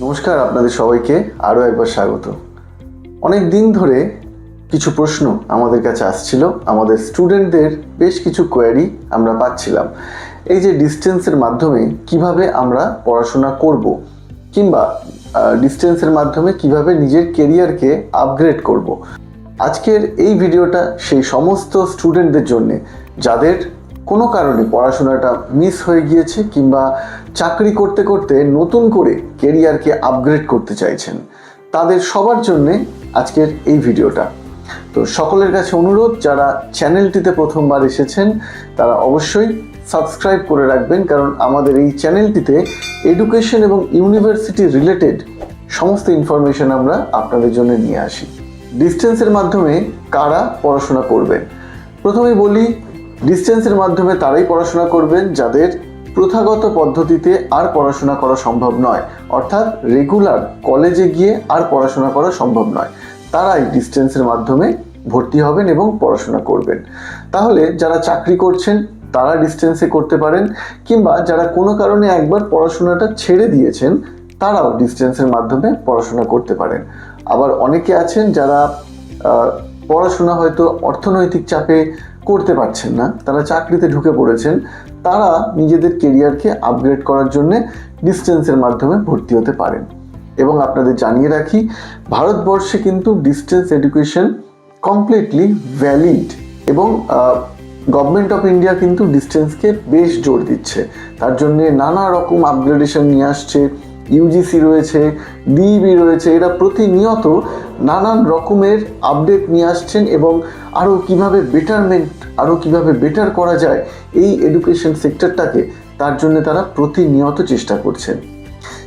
নমস্কার আপনাদের সবাইকে, আরও একবার স্বাগত। অনেক দিন ধরে কিছু প্রশ্ন আমাদের কাছে আসছিল, আমাদের স্টুডেন্টদের বেশ কিছু কোয়ারি আমরা পাচ্ছিলাম। এই যে ডিস্টেন্সের মাধ্যমে কীভাবে আমরা পড়াশোনা করব, কিংবা ডিস্টেন্সের মাধ্যমে কীভাবে নিজের কেরিয়ারকে আপগ্রেড করব। আজকের এই ভিডিওটা সেই সমস্ত স্টুডেন্টদের জন্যে, যাদের কোনো কারণে পড়াশোনাটা মিস হয়ে গিয়েছে কিংবা চাকরি করতে করতে নতুন করে কেরিয়ারকে আপগ্রেড করতে চাইছেন, তাদের সবার জন্যে আজকের এই ভিডিওটা। তো সকলের কাছে অনুরোধ, যারা চ্যানেলটিতে প্রথমবার এসেছেন, তারা অবশ্যই সাবস্ক্রাইব করে রাখবেন, কারণ আমাদের এই চ্যানেলটিতে এডুকেশন এবং ইউনিভার্সিটি রিলেটেড সমস্ত ইনফরমেশন আমরা আপনাদের জন্য নিয়ে আসি। ডিস্টেন্সের মাধ্যমে কারা পড়াশোনা করবেন? প্রথমেই বলি ডিস্টেন্সের মাধ্যমে তারাই পড়াশোনা করবেন, যাদের প্রথাগত পদ্ধতিতে আর পড়াশোনা করা সম্ভব নয়। অর্থাৎ রেগুলার কলেজে গিয়ে আর পড়াশোনা করা সম্ভব নয়। তারাই ডিস্টেন্সের মাধ্যমে ভর্তি হবেন এবং পড়াশোনা করবেন। তাহলে যারা চাকরি করছেন, তারা ডিস্টেন্সে করতে পারেন, কিংবা যারা কোনো কারণে একবার পড়াশোনাটা ছেড়ে দিয়েছেন, তারাও ডিস্টেন্সের মাধ্যমে পড়াশোনা করতে পারেন। আবার অনেকে আছেন যারা পড়াশোনা হয়তো অর্থনৈতিক চাপে করতে পারছেন না, তারা চাকরিতে ঢুকে পড়েছেন, তারা নিজেদের কেরিয়ারকে আপগ্রেড করার জন্য ডিস্টেন্সের মাধ্যমে ভর্তি হতে পারেন। এবং আপনাদের জানিয়ে রাখি, ভারতবর্ষে কিন্তু ডিস্টেন্স এডুকেশন কমপ্লিটলি ভ্যালিড এবং গভর্নমেন্ট অফ ইন্ডিয়া কিন্তু ডিস্টেন্সকে বেশ জোর দিচ্ছে। তার জন্যে নানা রকম আপগ্রেডেশন নিয়ে আসছে ইউজিসি রয়েছে ডিইবি রয়েছে, এরা প্রতিনিয়ত নানান রকমের আপডেট নিয়ে আসছেন এবং আরও কীভাবে বেটারমেন্ট আরও কীভাবে বেটার করা যায় এই এডুকেশন সেক্টরটাকে তার জন্য তারা প্রতিনিয়ত চেষ্টা করছেন।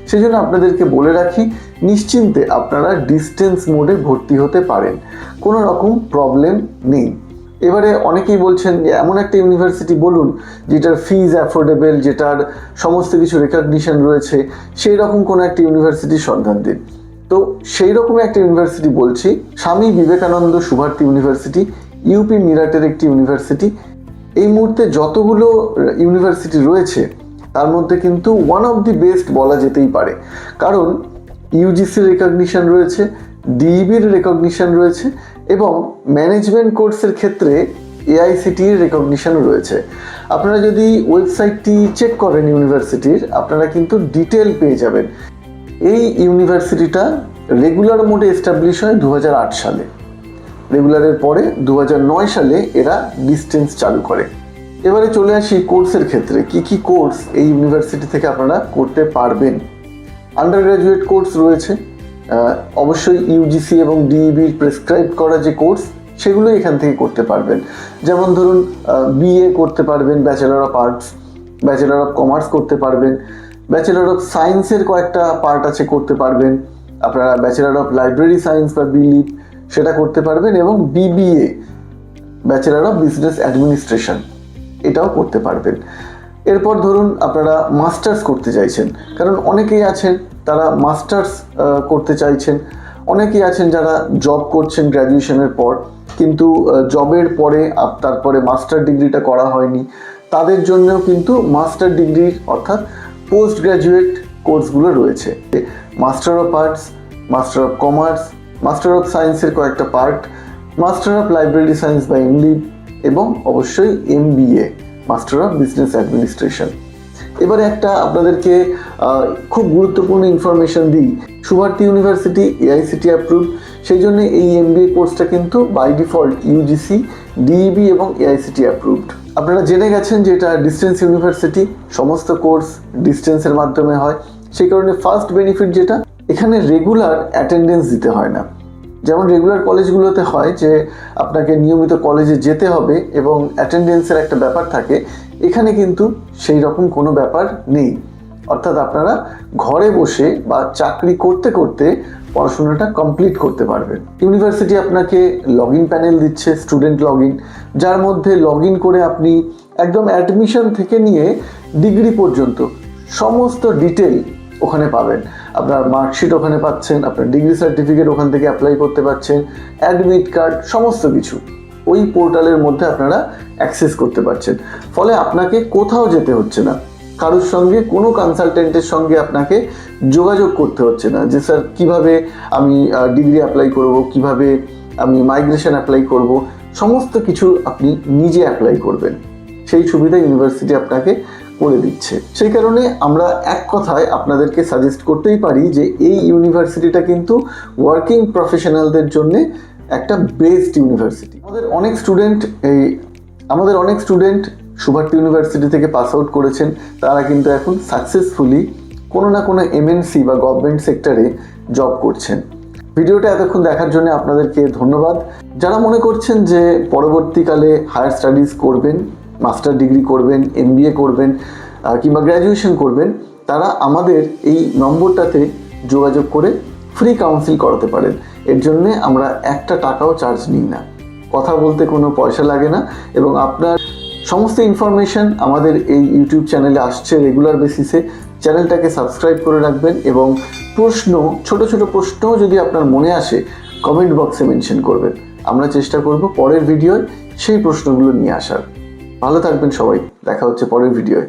সেই জন্য আপনাদেরকে বলে রাখি, নিশ্চিন্তে আপনারা ডিস্টেন্স মোডে ভর্তি হতে পারেন। কোনো রকম প্রবলেম নেই। এবারে অনেকেই বলছেন যে এমন একটা ইউনিভার্সিটি বলুন, যেটার ফিজ অ্যাফোর্ডেবল যেটার সমস্ত কিছু রেকগনিশন রয়েছে, সেই রকম কোনো একটা ইউনিভার্সিটির সন্ধান দিন। তো সেই রকম একটা ইউনিভার্সিটি বলছি, স্বামী বিবেকানন্দ সুভারতী ইউনিভার্সিটি ইউপি মিরাটের একটি ইউনিভার্সিটি। এই মুহূর্তে যতগুলো ইউনিভার্সিটি রয়েছে, তার মধ্যে কিন্তু ওয়ান অফ দি বেস্ট বলা যেতেই পারে। কারণ ইউজিসির রেকগনিশন রয়েছে ডিইবির রেকগনিশন রয়েছে এবং ম্যানেজমেন্ট কোর্সের ক্ষেত্রে এআইসিটির রেকগনিশনও রয়েছে। আপনারা যদি ওয়েবসাইটটি চেক করেন ইউনিভার্সিটির আপনারা কিন্তু ডিটেল পেয়ে যাবেন। এই ইউনিভার্সিটিটা রেগুলার মোডে এস্টাবলিশ হয় দু হাজার আট সালে। রেগুলারের পরে দু হাজার নয় সালে এরা ডিস্টেন্স চালু করে। এবারে চলে আসি কোর্সের ক্ষেত্রে। কি কি কোর্স এই ইউনিভার্সিটি থেকে আপনারা করতে পারবেন? আন্ডার গ্রাজুয়েট কোর্স রয়েছে। অবশ্যই ইউজিসি এবং ডিইবির প্রেসক্রাইব করা যে কোর্স সেগুলো এখান থেকে করতে পারবেন। যেমন ধরুন বিএ করতে পারবেন bachelor of arts bachelor of commerce করতে পারবেন ব্যাচেলর অফ সায়েন্সের কয়েকটা পার্ট আছে করতে পারবেন, আপনারা ব্যাচেলর অফ লাইব্রেরি সায়েন্স বা বিলিপ সেটা করতে পারবেন এবং BBA bachelor of business administration এটাও করতে পারবেন। এরপর ধরুন, আপনারা মাস্টার্স করতে চাইছেন, কারণ অনেকেই আছেন তারা মাস্টার্স করতে চাইছেন। অনেকেই আছেন যারা জব করছেন গ্র্যাজুয়েশনের পর, কিন্তু জবের পরে তারপরে মাস্টার ডিগ্রিটা করা হয়নি। তাদের জন্যও কিন্তু মাস্টার ডিগ্রি অর্থাৎ পোস্ট গ্র্যাজুয়েট কোর্সগুলো রয়েছে। Master of arts master of commerce master of সায়েন্সের কয়েকটা part master of library science বা ইংলিশ এবং অবশ্যই MBA master of business administration এবারে একটা আপনাদেরকে খুব গুরুত্বপূর্ণ ইনফরমেশন দিই। সুভারতী ইউনিভার্সিটি এআইসিটি অ্যাপ্রুভ সেই জন্য এই এমবিএ কোর্সটা কিন্তু বাই ডিফল্ট ইউজিসি ডিইবি এবং এআইসিটি অ্যাপ্রুভড আপনারা জেনে গেছেন যে এটা ডিস্টেন্স ইউনিভার্সিটি সমস্ত কোর্স ডিস্টেন্সের মাধ্যমে হয়। সেই কারণে ফার্স্ট বেনিফিট যেটা, এখানে রেগুলার অ্যাটেন্ডেন্স দিতে হয় না। যেমন রেগুলার কলেজগুলোতে হয় যে, আপনাকে নিয়মিত কলেজে যেতে হবে এবং অ্যাটেন্ডেন্সের একটা ব্যাপার থাকে এখানে কিন্তু সেই রকম কোনো ব্যাপার নেই। অর্থাৎ আপনারা ঘরে বসে বা চাকরি করতে করতে পড়াশোনাটা কমপ্লিট করতে পারবেন। ইউনিভার্সিটি আপনাকে লগ ইন প্যানেল দিচ্ছে স্টুডেন্ট লগ ইন যার মধ্যে লগ ইন করে আপনি একদম অ্যাডমিশন থেকে নিয়ে ডিগ্রি পর্যন্ত সমস্ত ডিটেল ওখানে পাবেন। আপনার মার্কশিট ওখানে পাচ্ছেন, আপনার ডিগ্রি সার্টিফিকেট ওখান থেকে অ্যাপ্লাই করতে পারছেন অ্যাডমিট কার্ড সমস্ত কিছু। ওই পোর্টালের মধ্যে আপনারা অ্যাক্সেস করতে পারছেন। ফলে আপনাকে কোথাও যেতে হচ্ছে না। কারোর সঙ্গে, কোনো কনসালটেন্টের সঙ্গে আপনাকে যোগাযোগ করতে হচ্ছে না যে, স্যার, কীভাবে আমি ডিগ্রি অ্যাপ্লাই করব? কীভাবে আমি মাইগ্রেশন অ্যাপ্লাই করব? সমস্ত কিছু আপনি নিজে অ্যাপ্লাই করবেন। সেই সুবিধা ইউনিভার্সিটি আপনাকে করে দিচ্ছে। সেই কারণে আমরা এক কথায় আপনাদেরকে সাজেস্ট করতেই পারি যে, এই ইউনিভার্সিটিটা কিন্তু ওয়ার্কিং প্রফেশনালদের জন্য একটা বেস্ট ইউনিভার্সিটি আমাদের অনেক স্টুডেন্ট এই, আমাদের অনেক স্টুডেন্ট সুভার্তি ইউনিভার্সিটি থেকে পাস আউট করেছেন। তারা কিন্তু এখন সাকসেসফুলি কোনো না কোনো এমএনসি বা গভর্নমেন্ট সেক্টরে জব করছেন। ভিডিওটা এতক্ষণ দেখার জন্য আপনাদেরকে ধন্যবাদ। যারা মনে করছেন যে পরবর্তীকালে হায়ার স্টাডিজ করবেন মাস্টার ডিগ্রি করবেন এমবিএ করবেন কিংবা গ্র্যাজুয়েশন করবেন, তারা আমাদের এই নম্বরটাতে যোগাযোগ করে ফ্রি কাউন্সিল করাতে পারেন। এর জন্যে আমরা একটা টাকাও চার্জ নিই না। কথা বলতে কোনো পয়সা লাগে না এবং আপনার সমস্ত ইনফরমেশন আমাদের এই ইউটিউব চ্যানেলে আসছে রেগুলার বেসিসে চ্যানেলটাকে সাবস্ক্রাইব করে রাখবেন এবং প্রশ্ন, ছোট ছোট প্রশ্নও যদি আপনার মনে আসে কমেন্ট বক্সে মেনশন করবেন। আমরা চেষ্টা করব পরের ভিডিওয় সেই প্রশ্নগুলো নিয়ে আসার। ভালো থাকবেন সবাই। দেখা হচ্ছে পরের ভিডিওয়